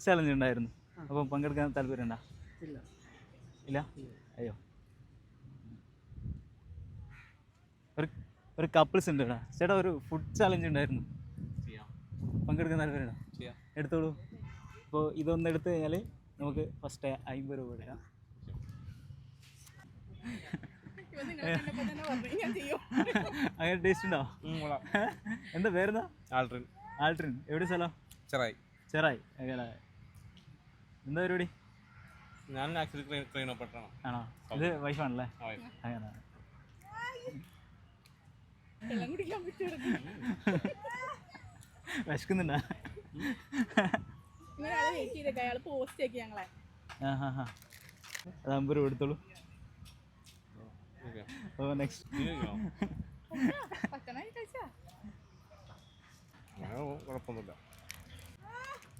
Challenge ഉണ്ടായിരുന്നു അപ്പം പങ്കെടുക്കാൻ താല്പര്യം ഉണ്ടോ ഇല്ല? അയ്യോ. ഒരു ഒരു കപ്പിൾസ് ഉണ്ട് ഇവിടെ. ചേട്ടാ ഒരു ഫുഡ് ചലഞ്ച് ഉണ്ടായിരുന്നു. പങ്കെടുക്കാൻ താല്പര്യം ഉണ്ടോ. എടുത്തോളൂ. അപ്പോൾ ഇതൊന്ന് എടുത്തു കഴിഞ്ഞാൽ നമുക്ക് ഫസ്റ്റ് അമ്പത് രൂപ എടുക്കാം അങ്ങനെ ടേസ്റ്റ് ഉണ്ടോ? എന്താ പേരെന്താ? ആൾട്രിൻ. ആൾട്രിൻ. എവിടെ സ്ഥലം? ചെറായി. ചെറായി. അങ്ങനെ എന്താ പരിപാടി? ഞാൻ ആക്ച്വലി ട്രെയിൻ ട്രെയിൻ ഓപ്പറേറ്ററാണ് ആണോ? ഇത് വൈഫാണല്ലേ. അങ്ങനെ. വിശക്കുന്നുണ്ടാ? ഇങ്ങനെ വെയിറ്റ് ചെയ്തേക്കാം അയാൾ പോസ്റ്റ് ആക്കി ഞങ്ങളെ ആ ഹാ ഹാ അത് അമ്പത് രൂപ എടുത്തോളൂ Okay. അപ്പോൾ നെക്സ്റ്റ് നീ കഴിക്കണോ? പത്തനായി കഴിച്ചാ അങ്ങനെ കുഴപ്പമൊന്നുമില്ല ഏതാ പേജ് അപ്പോൾ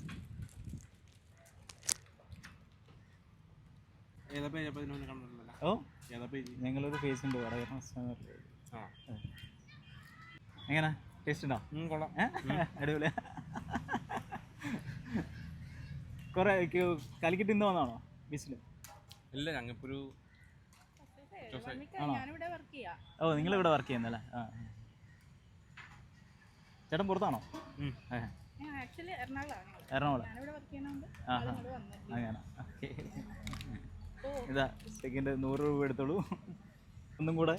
ഇതിനു കണ്ടിട്ടില്ല ഓ ഞങ്ങളൊരു ഫേസ് ഉണ്ട്. എങ്ങനെ? ടേസ്റ്റ് ഉണ്ടോ? കൊള്ളാം? അടിപൊളിയാ. കുറെ കലിക്കിട്ട് ഇന്ന് വന്നാണോ ബീച്ചിൽ ഇല്ല ഒരു ചെയ്യാ. ഓ നിങ്ങൾ ഇവിടെ വർക്ക് ചെയ്യുന്നല്ലേ? ആ ചേട്ടൻ പുറത്താണോ. എറണാകുളം. അങ്ങനെ. ഓക്കെ. ഇതാ സെക്കൻഡ് നൂറ് രൂപ എടുത്തോളൂ. ഒന്നും കൂടെ.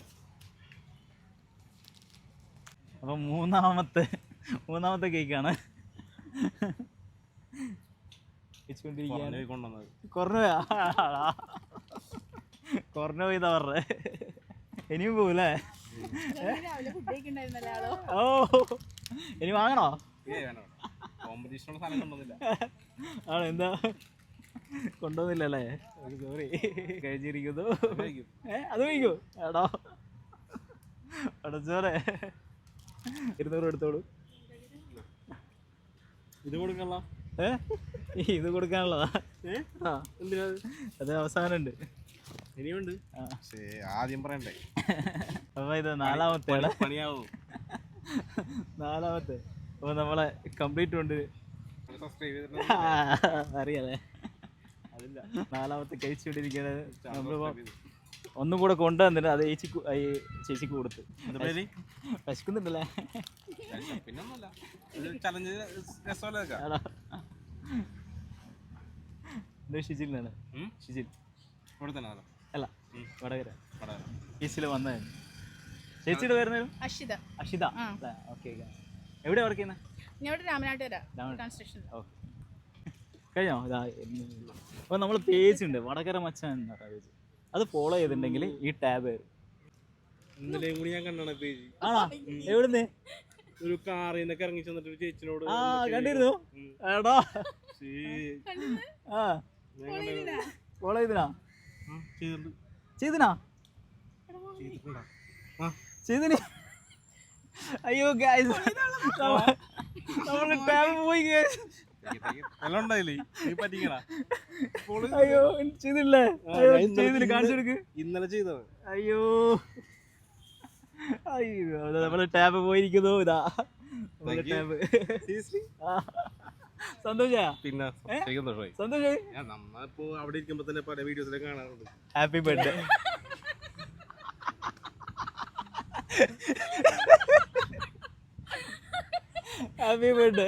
അപ്പം മൂന്നാമത്തെ മൂന്നാമത്തെ കേക്കാണ്. കൊറഞ്ഞ പോയി പറഞ്ഞേ. ഇനിയും പോകൂലേ ഓ. ഇനി വാങ്ങണോ? ഏ വേണ്ട കോമ്പറ്റീഷനുള്ള സാധനം കൊണ്ടുവന്നില്ല. ആണോ എന്താ? കൊണ്ടുവന്നില്ലല്ലേ? സോറി കഴിച്ചിരിക്കുന്നു. അത് കഴിക്കൂ. എടോ. അടച്ചോറെ ഇരുന്നൂറ് എടുത്തോളൂ. ഇത് കൊടുക്കല്ല ഏ? ഇത് കൊടുക്കാനുള്ളതാ? ആ. എന്തിനാ അത്? അവസാനമുണ്ട്. ഇനിയുണ്ട്. ആ. ശേ ആദ്യം പറയണ്ടേ? അപ്പൊ ഇത് നാലാമത്തെ പണിയാവും. നാലാമത്തെ. അപ്പൊ നമ്മളെ കംപ്ലീറ്റ് ഉണ്ട് അറിയാലേ. നാലാമത്തെ കഴിച്ചുകൊണ്ടിരിക്കുന്നത് നമ്മളിപ്പോ. ഒന്നും കൂടെ കൊണ്ടുവന്നിട്ട് അത് ചേച്ചി ചേച്ചിക്ക് കൊടുത്ത്. വിശക്കുന്നുണ്ടല്ലേ? ഉം? ഷിജിൽ. അല്ല. വടകര. ഈസിൽ വന്നതായിരുന്നു ചേച്ചിയുടെ പേര് അഷിത. അഷിത. ഓക്കെ എവിടെ വർക്ക് ചെയ്യുന്നത് ഞാൻ ഇവിടെ രാമനാട്ടുകര കൺസ്ട്രക്ഷൻ ഓക്കെ. കഴിഞ്ഞോ? ഇതാ അപ്പോൾ നമ്മൾ പേജ് ഉണ്ട് വടകര മച്ചാൻ എന്ന് പേജ്. അത് ഫോളോ ചെയ്തിട്ടുണ്ടെങ്കിൽ ഈ ടാബ് വരും ഇന്നലെയും കൂടി ഞാൻ കണ്ടാണ് പേജ്. ആണോ? എവിടുന്ന്? ഒരു കാറിൽ നിന്നൊക്കെ ഇറങ്ങി ചെന്നിട്ട് ഒരു ചേച്ചിനോട് ആ കണ്ടിരുന്നു? എടാ. ആ. ഫോളോ ചെയ്തിനാ. ചെയ്തിനാ? ആ, ചെയ്തിന്? അയ്യോ ഗായ്സ് നമ്മൾ ടാബ് പോയി അയ്യോ ചെയ്തില്ലേ? അയ്യോ ചെയ്തില്ല കാണിച്ചു കൊടുക്ക്. ഇന്നലെ ചെയ്തത് അയ്യോ. അയ്യോ നമ്മൾ ടാബ് പോയിരിക്കുന്നു ഇതാ. ടാബ്. Seriously? സന്തോഷാ? പിന്നെ സന്തോഷായി? നമ്മളിപ്പോ അവിടെ ഇരിക്കുമ്പോ തന്നെ പല വീഡിയോസിലൊക്കെ കാണാറുണ്ട്. Happy birthday happy birthday